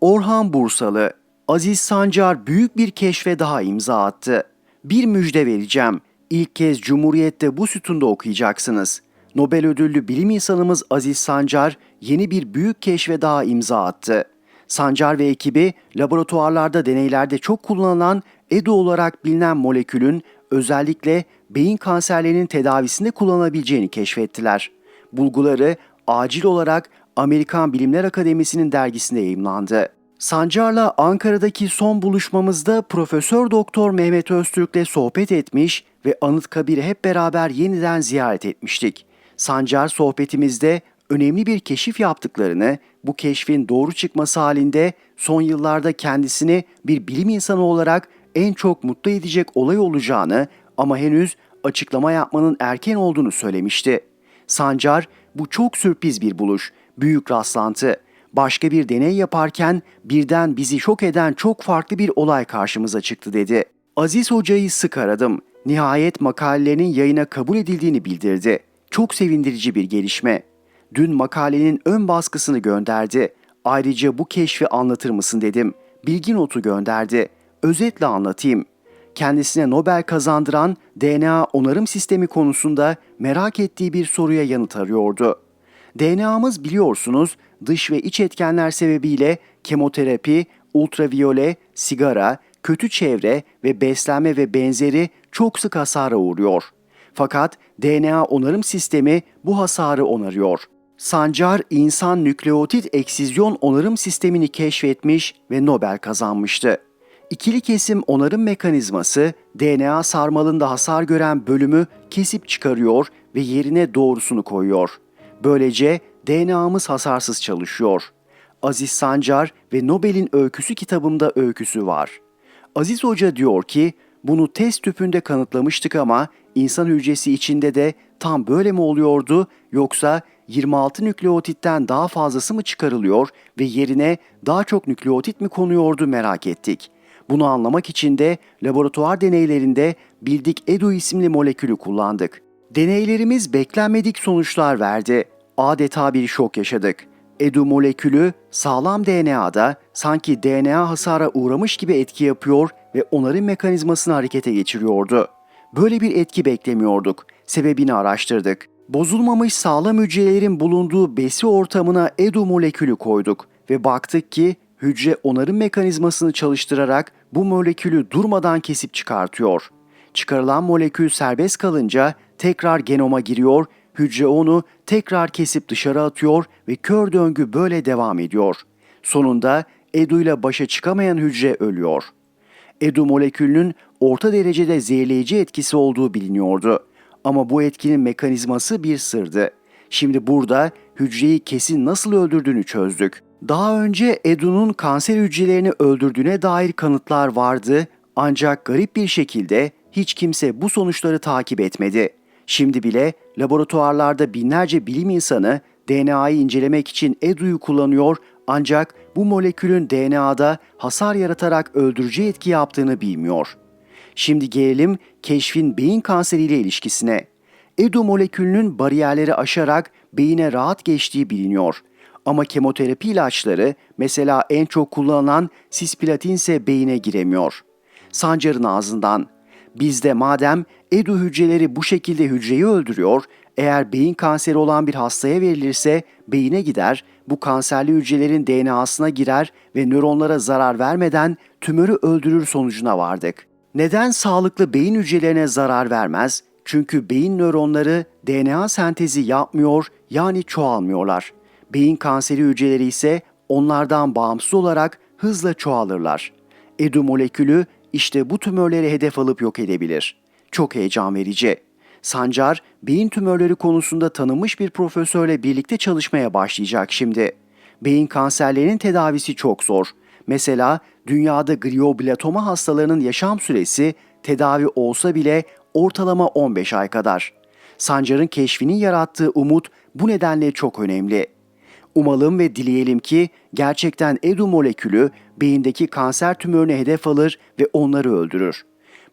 Orhan Bursalı, Aziz Sancar büyük bir keşfe daha imza attı. Bir müjde vereceğim. İlk kez Cumhuriyet'te bu sütunda okuyacaksınız. Nobel ödüllü bilim insanımız Aziz Sancar yeni bir büyük keşfe daha imza attı. Sancar ve ekibi laboratuvarlarda deneylerde çok kullanılan EDU olarak bilinen molekülün özellikle beyin kanserlerinin tedavisinde kullanabileceğini keşfettiler. Bulguları acil olarak Amerikan Bilimler Akademisi'nin dergisinde yayımlandı. Sancar'la Ankara'daki son buluşmamızda Profesör Doktor Mehmet Öztürk'le sohbet etmiş ve Anıtkabir'i hep beraber yeniden ziyaret etmiştik. Sancar sohbetimizde önemli bir keşif yaptıklarını, bu keşfin doğru çıkması halinde son yıllarda kendisini bir bilim insanı olarak en çok mutlu edecek olay olacağını ama henüz açıklama yapmanın erken olduğunu söylemişti. Sancar, bu çok sürpriz bir buluş, büyük rastlantı. Başka bir deney yaparken birden bizi şok eden çok farklı bir olay karşımıza çıktı dedi. Aziz Hoca'yı sık aradım. Nihayet makalelerinin yayına kabul edildiğini bildirdi. Çok sevindirici bir gelişme. Dün makalenin ön baskısını gönderdi. Ayrıca bu keşfi anlatır mısın dedim. Bilgi notu gönderdi. Özetle anlatayım. Kendisine Nobel kazandıran DNA onarım sistemi konusunda merak ettiği bir soruya yanıt arıyordu. DNA'mız biliyorsunuz dış ve iç etkenler sebebiyle kemoterapi, ultraviyole, sigara, kötü çevre ve beslenme ve benzeri çok sık hasara uğruyor. Fakat DNA onarım sistemi bu hasarı onarıyor. Sancar insan nükleotit eksizyon onarım sistemini keşfetmiş ve Nobel kazanmıştı. İkili kesim onarım mekanizması DNA sarmalında hasar gören bölümü kesip çıkarıyor ve yerine doğrusunu koyuyor. Böylece DNA'mız hasarsız çalışıyor. Aziz Sancar ve Nobel'in öyküsü kitabımda öyküsü var. Aziz Hoca diyor ki, bunu test tüpünde kanıtlamıştık ama insan hücresi içinde de tam böyle mi oluyordu yoksa 26 nükleotitten daha fazlası mı çıkarılıyor ve yerine daha çok nükleotit mi konuyordu merak ettik. Bunu anlamak için de laboratuvar deneylerinde bildik EDU isimli molekülü kullandık. Deneylerimiz beklenmedik sonuçlar verdi. Adeta bir şok yaşadık. EDU molekülü sağlam DNA'da sanki DNA hasara uğramış gibi etki yapıyor ve onarım mekanizmasını harekete geçiriyordu. Böyle bir etki beklemiyorduk. Sebebini araştırdık. Bozulmamış sağlam hücrelerin bulunduğu besi ortamına EDU molekülü koyduk ve baktık ki hücre onarım mekanizmasını çalıştırarak bu molekülü durmadan kesip çıkartıyor. Çıkarılan molekül serbest kalınca tekrar genoma giriyor, hücre onu tekrar kesip dışarı atıyor ve kör döngü böyle devam ediyor. Sonunda EDU ile başa çıkamayan hücre ölüyor. EDU molekülünün orta derecede zehirleyici etkisi olduğu biliniyordu. Ama bu etkinin mekanizması bir sırdı. Şimdi burada hücreyi kesin nasıl öldürdüğünü çözdük. Daha önce EDU'nun kanser hücrelerini öldürdüğüne dair kanıtlar vardı ancak garip bir şekilde hiç kimse bu sonuçları takip etmedi. Şimdi bile laboratuvarlarda binlerce bilim insanı DNA'yı incelemek için EDU'yu kullanıyor ancak bu molekülün DNA'da hasar yaratarak öldürücü etki yaptığını bilmiyor. Şimdi gelelim keşfin beyin kanseriyle ilişkisine. EDU molekülünün bariyerleri aşarak beyine rahat geçtiği biliniyor. Ama kemoterapi ilaçları mesela en çok kullanılan cisplatin ise beyine giremiyor. Sancar'ın ağzından Bizde madem EDU hücreleri bu şekilde hücreyi öldürüyor, eğer beyin kanseri olan bir hastaya verilirse beyine gider, bu kanserli hücrelerin DNA'sına girer ve nöronlara zarar vermeden tümörü öldürür sonucuna vardık. Neden sağlıklı beyin hücrelerine zarar vermez? Çünkü beyin nöronları DNA sentezi yapmıyor yani çoğalmıyorlar. Beyin kanseri hücreleri ise onlardan bağımsız olarak hızla çoğalırlar. EDU molekülü işte bu tümörleri hedef alıp yok edebilir. Çok heyecan verici. Sancar, beyin tümörleri konusunda tanınmış bir profesörle birlikte çalışmaya başlayacak şimdi. Beyin kanserlerinin tedavisi çok zor. Mesela dünyada glioblatoma hastalarının yaşam süresi tedavi olsa bile ortalama 15 ay kadar. Sancar'ın keşfinin yarattığı umut bu nedenle çok önemli. Umalım ve dileyelim ki gerçekten EDU molekülü beyindeki kanser tümörüne hedef alır ve onları öldürür.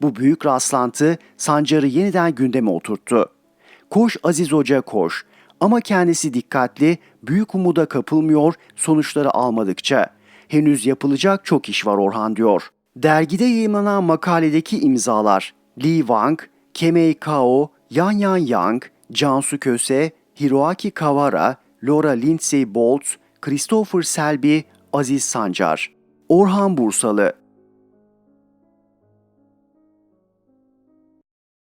Bu büyük rastlantı Sancar'ı yeniden gündeme oturttu. Koş Aziz Hoca koş ama kendisi dikkatli, büyük umuda kapılmıyor sonuçları almadıkça. Henüz yapılacak çok iş var Orhan diyor. Dergide yayınlanan makaledeki imzalar Lee Wang, Kemei Kao, Yan Yan Yang, Cansu Köse, Hiroaki Kawara, Laura Lindsay Bolt, Christopher Selby, Aziz Sancar. Orhan Bursalı